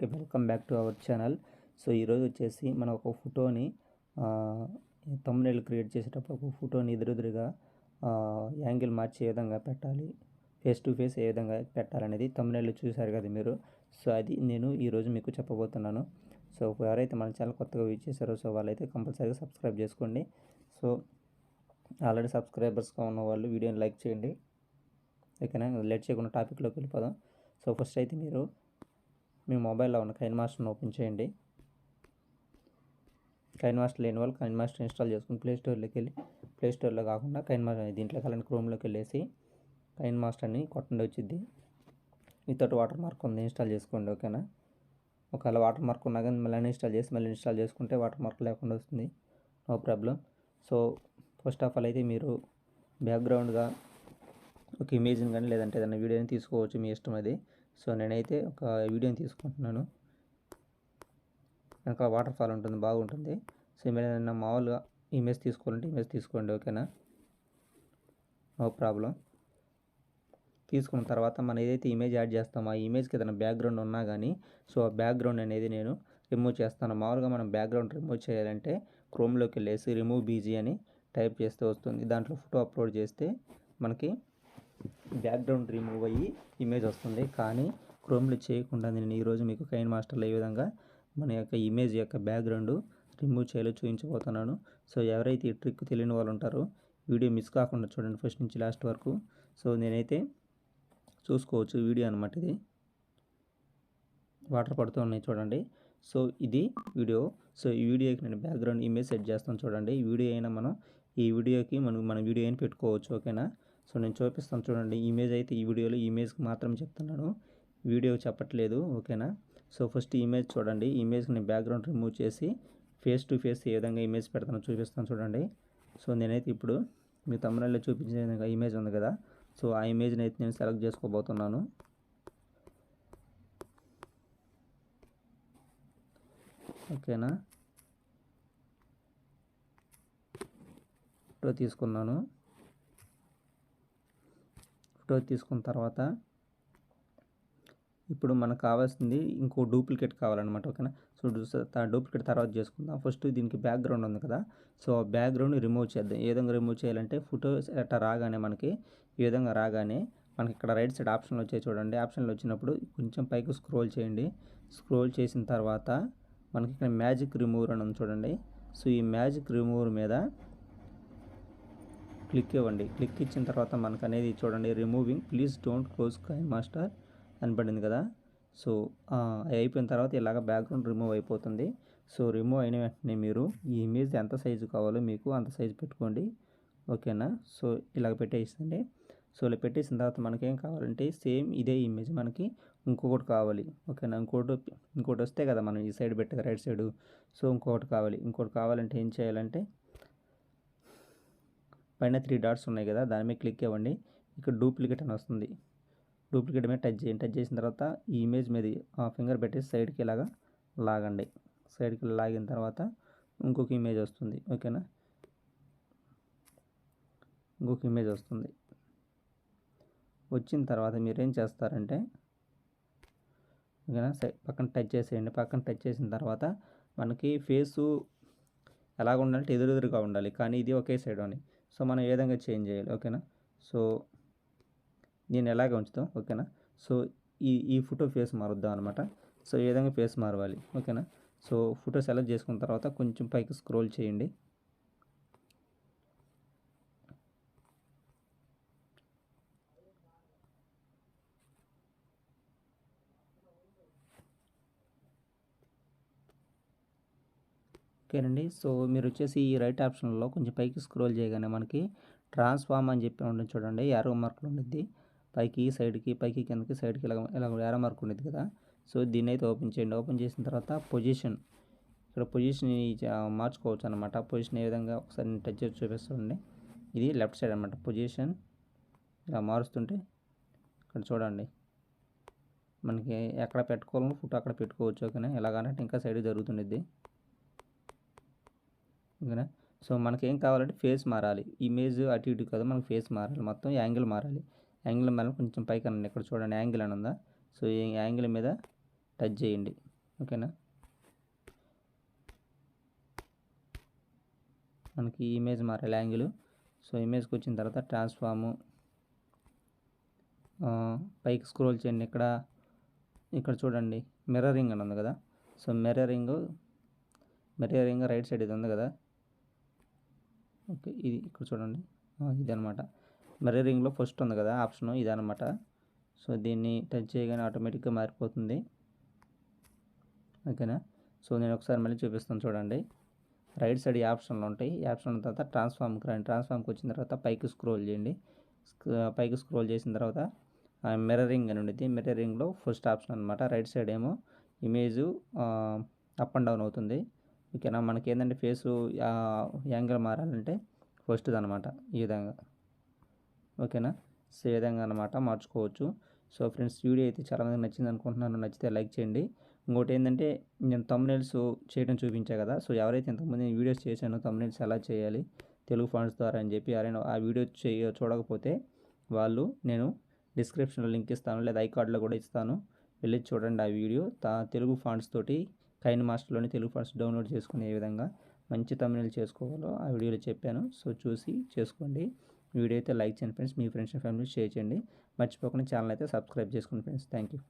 అందరికీ welcome back to our channel so ఈరోజు వచ్చేసి మనం ఒక ఫోటోని తమ్ముళ్ళు క్రియేట్ చేసేటప్పుడు ఒక ఫోటోని ఎదురెదురుగా యాంగిల్ మార్చి ఏ విధంగా పెట్టాలి. ఫేస్ టు ఫేస్ ఏ విధంగా పెట్టాలనేది తమ్ముళ్ళు చూశారు కదా మీరు. సో అది నేను ఈరోజు మీకు చెప్పబోతున్నాను. సో ఎవరైతే మన ఛానల్ కొత్తగా యూజ్ చేశారో సో వాళ్ళైతే కంపల్సరీగా సబ్స్క్రైబ్ చేసుకోండి. సో ఆల్రెడీ సబ్స్క్రైబర్స్గా ఉన్న వాళ్ళు వీడియోని లైక్ చేయండి. ఓకేనా? లేట్ చేయకుండా టాపిక్లోకి వెళ్ళిపోదాం. సో ఫస్ట్ అయితే మీరు మీ మొబైల్లో ఉన్న కైన్ మాస్టర్ని ఓపెన్ చేయండి. కైన్ మాస్టర్ లేని వాళ్ళు కైన్ మాస్టర్ ఇన్స్టాల్ చేసుకుని ప్లేస్టోర్లోకి వెళ్ళి ప్లే స్టోర్లో కాకుండా కైన్ మాస్టర్ దీంట్లో వెళ్ళండి క్రోమ్లోకి వెళ్ళేసి కైన్ మాస్టర్ని కొట్టండి వచ్చింది వితౌట్ వాటర్ మార్క్ ఉంది ఇన్స్టాల్ చేసుకోండి ఓకేనా? ఒకవేళ వాటర్ మార్క్ ఉన్నా కానీ మళ్ళీ ఇన్స్టాల్ చేసి మళ్ళీ ఇన్స్టాల్ చేసుకుంటే వాటర్ మార్క్ లేకుండా వస్తుంది. No problem. So first of all అయితే మీరు బ్యాక్గ్రౌండ్గా ఒక ఇమేజ్ని కానీ లేదంటే ఏదైనా వీడియోని తీసుకోవచ్చు మీ ఇష్టం అది. సో నేనైతే ఒక వీడియోని తీసుకుంటున్నాను. వెనక వాటర్ ఫాల్ ఉంటుంది బాగుంటుంది. సో మీరు ఏదైనా మామూలుగా ఇమేజ్ తీసుకోవాలంటే ఇమేజ్ తీసుకోండి ఓకేనా నో? ప్రాబ్లం తీసుకున్న తర్వాత మనం ఏదైతే ఇమేజ్ యాడ్ చేస్తామో ఆ ఇమేజ్కి ఏదైనా బ్యాక్గ్రౌండ్ ఉన్నా కానీ సో ఆ బ్యాక్గ్రౌండ్ అనేది నేను రిమూవ్ చేస్తాను. మామూలుగా మనం బ్యాక్గ్రౌండ్ రిమూవ్ చేయాలంటే క్రోమ్లోకి వెళ్ళేసి రిమూవ్ బీజీ అని టైప్ చేస్తే వస్తుంది. దాంట్లో ఫోటో అప్లోడ్ చేస్తే మనకి బ్యాక్గ్రౌండ్ రిమూవ్ అయ్యి ఇమేజ్ వస్తుంది. కానీ క్రోమ్లో చేయకుండా నేను ఈరోజు మీకు కైన్ మాస్టర్లో ఈ విధంగా మన యొక్క ఇమేజ్ యొక్క బ్యాక్గ్రౌండ్ రిమూవ్ చేయాలో చూపించబోతున్నాను. సో ఎవరైతే ఈ ట్రిక్ తెలియని వాళ్ళు ఉంటారో వీడియో మిస్ కాకుండా చూడండి ఫస్ట్ నుంచి లాస్ట్ వరకు. సో నేనైతే చూసుకోవచ్చు వీడియో అనమాట ఇది. వాటర్ పడుతూ ఉన్నాయి చూడండి. సో ఇది వీడియో. సో ఈ వీడియోకి నేను బ్యాక్గ్రౌండ్ ఇమేజ్ సెట్ చేస్తాను చూడండి. ఈ వీడియో అయినా మనం ఈ వీడియోకి మనం మన వీడియో అయినా పెట్టుకోవచ్చు ఓకేనా? సో నేను చూపిస్తాను చూడండి ఇమేజ్ అయితే ఈ వీడియోలో ఇమేజ్కి మాత్రం చెప్తున్నాను. వీడియో చెప్పట్లేదు ఓకేనా? సో ఫస్ట్ ఇమేజ్ చూడండి ఇమేజ్కి నేను బ్యాక్గ్రౌండ్ రిమూవ్ చేసి ఫేస్ టు ఫేస్ ఏ విధంగా ఇమేజ్ పెడతానో చూపిస్తాను చూడండి. సో నేనైతే ఇప్పుడు మీ తమ్ముళ్ళలో చూపించే విధంగా ఇమేజ్ ఉంది కదా సో ఆ ఇమేజ్ని అయితే నేను సెలెక్ట్ చేసుకోబోతున్నాను. ఓకేనా? ఫోటో తీసుకున్నాను. ఫోటో తీసుకున్న తర్వాత ఇప్పుడు మనకు కావాల్సింది ఇంకో డూప్లికేట్ కావాలన్నమాట ఓకేనా? సో డూప్లికేట్ తర్వాత చేసుకుందాం. ఫస్ట్ దీనికి బ్యాక్గ్రౌండ్ ఉంది కదా సో ఆ బ్యాక్గ్రౌండ్ రిమూవ్ చేద్దాం. ఏ విధంగా రిమూవ్ చేయాలంటే ఫోటో అట్లా రాగానే మనకి ఈ విధంగా రాగానే మనకి ఇక్కడ రైట్ సైడ్ ఆప్షన్లు వచ్చాయి చూడండి. ఆప్షన్లు వచ్చినప్పుడు కొంచెం పైకి స్క్రోల్ చేయండి. స్క్రోల్ చేసిన తర్వాత మనకి ఇక్కడ మ్యాజిక్ రిమూవర్ అని ఉంది చూడండి. సో ఈ మ్యాజిక్ రిమూవర్ మీద క్లిక్ ఇవ్వండి. క్లిక్ ఇచ్చిన తర్వాత మనకు అనేది చూడండి removing. Please don't close crime master అని పడింది కదా. సో అయిపోయిన తర్వాత ఇలాగ బ్యాక్గ్రౌండ్ రిమూవ్ అయిపోతుంది. సో రిమూవ్ అయిన వెంటనే మీరు ఈ ఇమేజ్ ఎంత సైజు కావాలో మీకు అంత సైజు పెట్టుకోండి. ఓకేనా? సో ఇలాగ పెట్టేసిందండి సో ఇలా పెట్టేసిన తర్వాత మనకేం కావాలంటే సేమ్ ఇదే ఇమేజ్ మనకి ఇంకొకటి కావాలి. ఓకేనా? ఇంకోటి ఇంకోటి వస్తే కదా మనం ఈ సైడ్ పెట్టగా రైట్ సైడ్. సో ఇంకొకటి కావాలి. ఇంకోటి కావాలంటే ఏం చేయాలంటే పైన త్రీ డాట్స్ ఉన్నాయి కదా దాని మీద క్లిక్ ఇవ్వండి ఇక్కడ డూప్లికేట్ అని వస్తుంది. డూప్లికేట్ మీద టచ్ చేయండి. టచ్ చేసిన తర్వాత ఈ ఇమేజ్ మీద ఆ ఫింగర్ పెట్టేసి సైడ్కి ఇలాగా లాగండి. సైడ్కి లాగిన తర్వాత ఇంకొక ఇమేజ్ వస్తుంది. ఓకేనా? ఇంకొక ఇమేజ్ వస్తుంది. వచ్చిన తర్వాత మీరు ఏం చేస్తారంటే ఓకేనా? సై పక్కన టచ్ చేసేయండి. పక్కన టచ్ చేసిన తర్వాత మనకి ఫేసు ఎలాగ ఉండాలంటే ఎదురెదురుగా ఉండాలి. కానీ ఇది ఒకే సైడ్ అని. సో మనం ఏ విధంగా చేంజ్ చేయాలి ఓకేనా? సో నేను ఎలాగ ఉంచుతాం ఓకేనా? సో ఈ ఈ ఫోటో ఫేస్ మారుద్దాం అనమాట సో ఏ విధంగా ఫేస్ మారవాలి ఓకేనా? సో ఫోటో సెలెక్ట్ చేసుకున్న తర్వాత కొంచెం పైకి స్క్రోల్ చేయండి. ఓకేనండి. సో మీరు వచ్చేసి ఈ రైట్ ఆప్షన్లో కొంచెం పైకి స్క్రోల్ చేయగానే మనకి ట్రాన్స్ఫార్మ్ అని చెప్పి ఉంటుంది చూడండి. యారో మార్కులు ఉండిద్ది. పైకి సైడ్కి పైకి కిందకి సైడ్కి ఇలా ఇలా యారో మార్క్ ఉండేది కదా. సో దీన్ని అయితే ఓపెన్ చేయండి. ఓపెన్ చేసిన తర్వాత పొజిషన్. ఇక్కడ పొజిషన్ మార్చుకోవచ్చు అనమాట పొజిషన్ ఏ విధంగా ఒకసారి నేను టచ్ చేసి చూపిస్తుండే ఇది లెఫ్ట్ సైడ్ అనమాట పొజిషన్. ఇలా మారుస్తుంటే ఇక్కడ చూడండి. మనకి ఎక్కడ పెట్టుకోవాలో ఫోటో అక్కడ పెట్టుకోవచ్చు ఓకేనా ఎలాగంటే ఇంకా సైడ్ జరుగుతుండిద్ది. ఓకేనా? సో మనకి ఏం కావాలంటే ఫేస్ మారాలి. ఇమేజ్ అటు ఇటు కదా మనకి ఫేస్ మారాలి. మొత్తం యాంగిల్ మారాలి. యాంగిల్ మారాలి కొంచెం పైకి అనండి ఇక్కడ చూడండి యాంగిల్ అని ఉందా? సో ఈ యాంగిల్ మీద టచ్ చేయండి. ఓకేనా? మనకి ఇమేజ్ మారాలి యాంగిల్. సో ఇమేజ్కి వచ్చిన తర్వాత ట్రాన్స్ఫాము పైకి స్క్రోల్ చేయండి. ఇక్కడ ఇక్కడ చూడండి మిర్రరింగ్ అని ఉంది కదా? So mirroring mirroring right side ఇది ఉంది కదా? ఓకే ఇది ఇక్కడ చూడండి. ఇది అనమాట మిర్రరింగ్లో ఫస్ట్ ఉంది కదా ఆప్షన్ ఇది అనమాట సో దీన్ని టచ్ చేయగానే ఆటోమేటిక్గా మారిపోతుంది. ఓకేనా? సో నేను ఒకసారి మళ్ళీ చూపిస్తాను చూడండి. రైట్ సైడ్ ఈ ఆప్షన్లు ఉంటాయి. ఈ ఆప్షన్ తర్వాత ట్రాన్స్ఫార్మ్కి రండి. ట్రాన్స్ఫార్మ్కి వచ్చిన తర్వాత పైకి స్క్రోల్ చేయండి. పైకి స్క్రోల్ చేసిన తర్వాత మిర్రరింగ్ అని ఉండేది మిర్రరింగ్లో ఫస్ట్ ఆప్షన్ అనమాట రైట్ సైడ్ ఏమో ఇమేజ్ అప్ అండ్ డౌన్ అవుతుంది. ఓకేనా? మనకి ఏంటంటే ఫేసు యాంగిల్ మారాలంటే ఫస్ట్ది అనమాట ఈ విధంగా. ఓకేనా? సో ఈ విధంగా అనమాట మార్చుకోవచ్చు. సో ఫ్రెండ్స్ వీడియో అయితే చాలామందికి నచ్చింది అనుకుంటున్నాను. నచ్చితే లైక్ చేయండి. ఇంకోటి ఏంటంటే నేను తమ్నైల్స్ చేయడం చూపించా కదా సో ఎవరైతే ఇంతకుముందు నేను వీడియోస్ చేశానో తమ్నైల్స్ ఎలా చేయాలి తెలుగు ఫాంట్స్ ద్వారా అని చెప్పి ఎవరైనా ఆ వీడియో చేయ చూడకపోతే వాళ్ళు నేను డిస్క్రిప్షన్లో లింక్ ఇస్తాను లేదా ఐ కార్డులో కూడా ఇస్తాను. వెళ్ళి చూడండి ఆ వీడియో. తా తెలుగు ఫాంట్స్ తోటి కైన్ మాస్టర్లోని తెలుగు ఫాస్ట్ డౌన్లోడ్ చేసుకునే విధంగా మంచి తమిళ చేసుకోవాలో ఆ వీడియోలో చెప్పాను. సో చూసి చేసుకోండి. వీడియో అయితే లైక్ చేయండి ఫ్రెండ్స్. మీ ఫ్రెండ్స్ అండ్ ఫ్యామిలీ షేర్ చేయండి. మర్చిపోకుండా ఛానల్ అయితే సబ్స్క్రైబ్ చేసుకోండి ఫ్రెండ్స్. Thank you